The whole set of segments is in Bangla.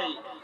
নেই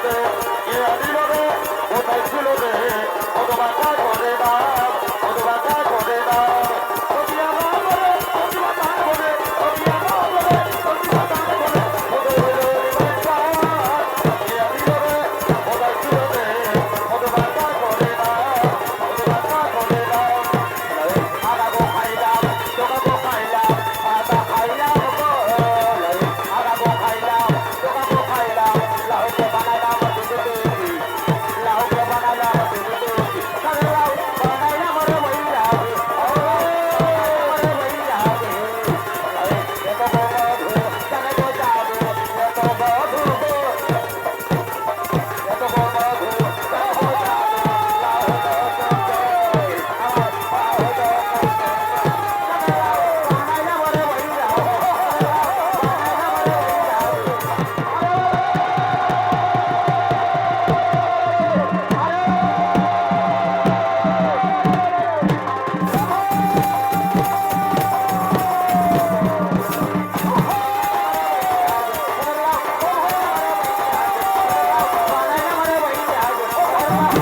আদি কোথায় ছিল রে করে না 好。